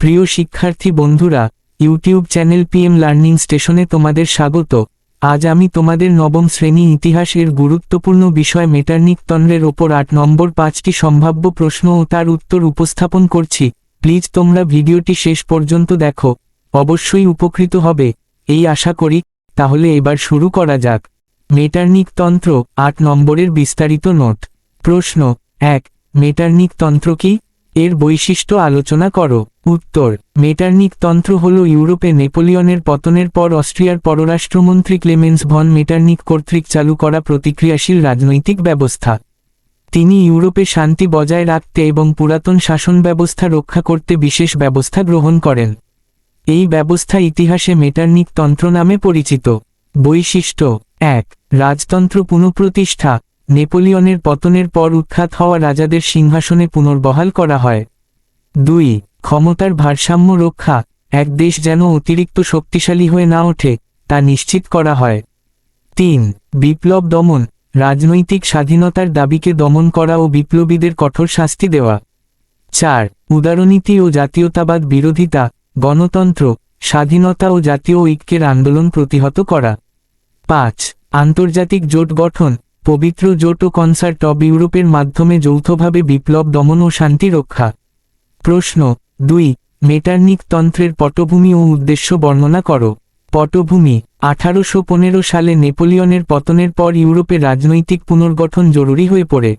প্রিয় শিক্ষার্থী বন্ধুরা, ইউটিউব চ্যানেল পিএম লার্নিং স্টেশনে তোমাদের স্বাগত। আজ আমি তোমাদের নবম শ্রেণি ইতিহাস এর গুরুত্বপূর্ণ বিষয় মেটার্নিক তন্ত্রের ওপর আট নম্বর পাঁচটি সম্ভাব্য প্রশ্ন ও তার উত্তর উপস্থাপন করছি। প্লিজ তোমরা ভিডিওটি শেষ পর্যন্ত দেখো। অবশ্যই উপকৃত হবে। এই আশা করি, তাহলে এবার শুরু করা যাক। মেটার্নিক তন্ত্র, আট নম্বরের বিস্তারিত নোট। প্রশ্ন, এক, মেটার্নিক তন্ত্র কি? এর বৈশিষ্ট্য আলোচনা করো। উত্তর মেটার্নিক তন্ত্র হল ইউরোপে নেপোলিয়নের পতনের পর অস্ট্রিয়ার পররাষ্ট্রমন্ত্রী ক্লেমেন্স ভন মেটার্নিক কর্তৃক চালু করা প্রতিক্রিয়াশীল রাজনৈতিক ব্যবস্থা। তিনি ইউরোপে শান্তি বজায় রাখতে এবং পুরাতন শাসন ব্যবস্থা রক্ষা করতে বিশেষ ব্যবস্থা গ্রহণ করেন। এই ব্যবস্থা ইতিহাসে মেটার্নিক তন্ত্র নামে পরিচিত। বৈশিষ্ট্য, এক, রাজতন্ত্র পুনঃপ্রতিষ্ঠা। নেপোলিয়নের পতনের পর উৎখাত হওয়া রাজাদের সিংহাসনে পুনর্বহাল করা হয়। দুই, ক্ষমতার ভারসাম্য রক্ষা, এক দেশ যেন অতিরিক্ত শক্তিশালী হয়ে না ওঠে, তা নিশ্চিত করা হয়। তিন, বিপ্লব দমন, রাজনৈতিক স্বাধীনতার দাবিকে দমন করা ও বিপ্লবীদের কঠোর শাস্তি দেওয়া। চার, উদারনীতি ও জাতীয়তাবাদ বিরোধিতা, গণতন্ত্র, স্বাধীনতা ও জাতীয় ঐক্যের আন্দোলন প্রতিহত করা। পাঁচ, আন্তর্জাতিক জোট গঠন পবিত্র জোট ও কনসার্ট অব ইউরোপের মাধ্যমে যৌথভাবে বিপ্লব, দমন ও শান্তি রক্ষা। প্রশ্ন, দুই, মেটার্নিক তন্ত্রের পটভূমি ও উদ্দেশ্য বর্ণনা করো। পটভূমি, আঠারোশো পনেরো সালে নেপোলিয়নের পতনের পর ইউরোপে রাজনৈতিক পুনর্গঠন জরুরি হয়ে পড়ে।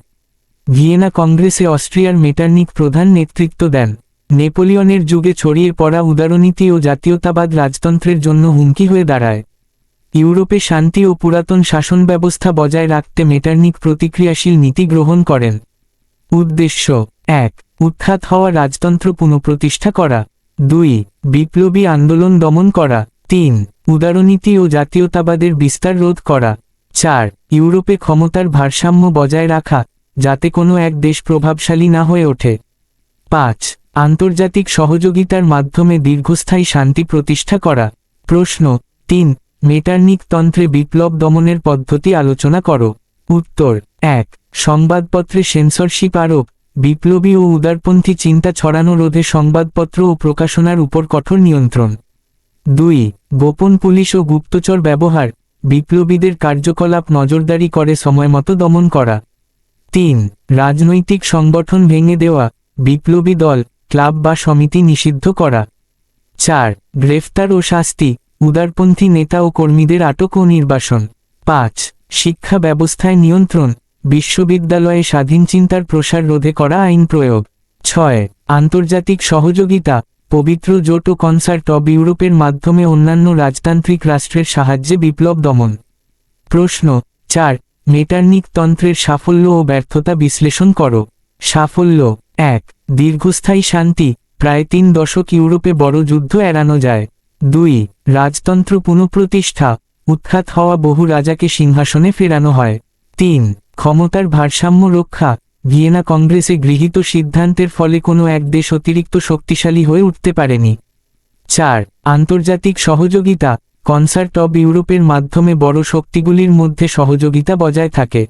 ভিয়েনা কংগ্রেসে অস্ট্রিয়ার মেটার্নিক প্রধান নেতৃত্ব দেন। নেপোলিয়নের যুগে ছড়িয়ে পড়া উদারনীতি ও জাতীয়তাবাদ রাজতন্ত্রের জন্য হুমকি হয়ে দাঁড়ায়। ইউরোপে শান্তি ও পুরাতন শাসন ব্যবস্থা বজায় রাখতে মেটার্নিক প্রতিক্রিয়াশীল নীতি গ্রহণ করেন। উদ্দেশ্য, এক, উৎখাত হওয়া রাজতন্ত্র পুনঃপ্রতিষ্ঠা করা। দুই, বিপ্লবী আন্দোলন দমন করা। তিন, উদারনীতি ও জাতীয়তাবাদের বিস্তার রোধ করা। চার, ইউরোপে ক্ষমতার ভারসাম্য বজায় রাখা, যাতে কোনো এক দেশ প্রভাবশালী না হয়ে ওঠে। পাঁচ, আন্তর্জাতিক সহযোগিতার মাধ্যমে দীর্ঘস্থায়ী শান্তি প্রতিষ্ঠা করা। প্রশ্ন, তিন মেটার্নিক তন্ত্রে বিপ্লব দমনের পদ্ধতি আলোচনা করো। উত্তর, এক, সংবাদপত্রে সেন্সরশিপ আরোপ। বিপ্লবী ও উদারপন্থী চিন্তা ছড়ানো রোধে সংবাদপত্র ও প্রকাশনার উপর কঠোর নিয়ন্ত্রণ। দুই, গোপন পুলিশ ও গুপ্তচর ব্যবহার। বিপ্লবীদের কার্যকলাপ নজরদারি করে সময়মতো দমন করা। তিন, রাজনৈতিক সংগঠন ভেঙে দেওয়া। বিপ্লবী দল, ক্লাব বা সমিতি নিষিদ্ধ করা। চার, গ্রেফতার ও শাস্তি। উদারপন্থী নেতা ও কর্মীদের আটক ও নির্বাসন। পাঁচ, শিক্ষা ব্যবস্থায় নিয়ন্ত্রণ। বিশ্ববিদ্যালয়ে স্বাধীন চিন্তার প্রসার রোধে করা আইন প্রয়োগ। ছয়, আন্তর্জাতিক সহযোগিতা। পবিত্র জোট ও কনসার্ট অব ইউরোপের মাধ্যমে অন্যান্য রাজতান্ত্রিক রাষ্ট্রের সাহায্যে বিপ্লব দমন। প্রশ্ন, চার মেটার্নিক তন্ত্রের সাফল্য ও ব্যর্থতা বিশ্লেষণ করো। সাফল্য, এক, দীর্ঘস্থায়ী শান্তি। প্রায় তিন দশক ইউরোপে বড় যুদ্ধ এড়ানো যায়। দুই রাজতন্ত্র পুনঃপ্রতিষ্ঠা, উৎখাত হওয়া বহু রাজাকে সিংহাসনে ফেরানো হয়। তিন, ক্ষমতার ভারসাম্য রক্ষা, ভিয়েনা কংগ্রেসে গৃহীত সিদ্ধান্তের ফলে কোনো এক দেশ অতিরিক্ত শক্তিশালী হয়ে উঠতে পারেনি। চার, আন্তর্জাতিক সহযোগিতা, কনসার্ট অব ইউরোপের মাধ্যমে বড় শক্তিগুলির মধ্যে সহযোগিতা বজায় থাকে।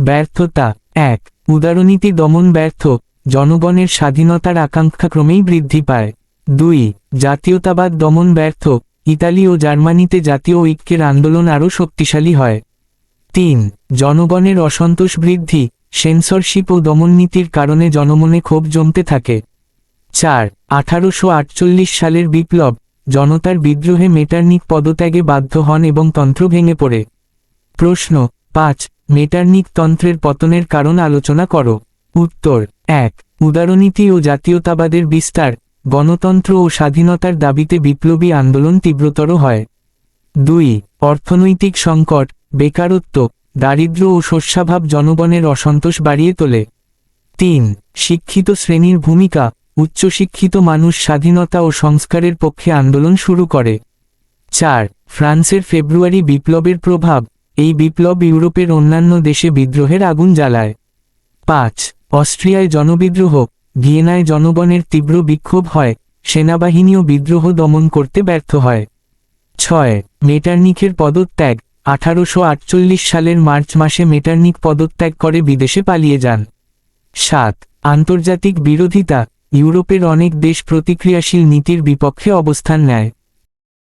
ব্যর্থতা, এক, উদারনীতি দমন ব্যর্থ, জনগণের স্বাধীনতার আকাঙ্ক্ষা ক্রমেই বৃদ্ধি পায়। দুই, জাতীয়তাবাদ দমন ব্যর্থ ইতালি ও জার্মানিতে জাতীয় ঐক্যের আন্দোলন আরও শক্তিশালী হয়। তিন, জনগণের অসন্তোষ বৃদ্ধি সেন্সরশিপ ও দমননীতির কারণে জনমনে ক্ষোভ জমতে থাকে। চার, আঠারোশো সালের বিপ্লব, জনতার বিদ্রোহে মেটার্নিক পদত্যাগে বাধ্য হন এবং তন্ত্র ভেঙে পড়ে। প্রশ্ন, পাঁচ, মেটার্নিক তন্ত্রের পতনের কারণ আলোচনা করো। উত্তর, এক, উদারনীতি ও জাতীয়তাবাদের বিস্তার গণতন্ত্র ও স্বাধীনতার দাবিতে বিপ্লবী আন্দোলন তীব্রতর হয়। দুই, অর্থনৈতিক সংকট, বেকারত্ব, দারিদ্র্য ও শস্যাভাব জনগণের অসন্তোষ বাড়িয়ে তোলে। তিন, শিক্ষিত শ্রেণির ভূমিকা, উচ্চশিক্ষিত মানুষ স্বাধীনতা ও সংস্কারের পক্ষে আন্দোলন শুরু করে। চার, ফ্রান্সের ফেব্রুয়ারি বিপ্লবের প্রভাব, এই বিপ্লব ইউরোপের অন্যান্য দেশে বিদ্রোহের আগুন জ্বালায়। পাঁচ, অস্ট্রিয়ায় জনবিদ্রোহ ভিয়েনায় জনগণের তীব্র বিক্ষোভ হয়, সেনাবাহিনীও বিদ্রোহ দমন করতে ব্যর্থ হয়। ছয় মেটার্নিকের পদত্যাগ, আঠারোশো আটচল্লিশ সালের মার্চ মাসে মেটার্নিক পদত্যাগ করে বিদেশে পালিয়ে যান। সাত, আন্তর্জাতিক বিরোধিতা, ইউরোপের অনেক দেশ প্রতিক্রিয়াশীল নীতির বিপক্ষে অবস্থান নেয়।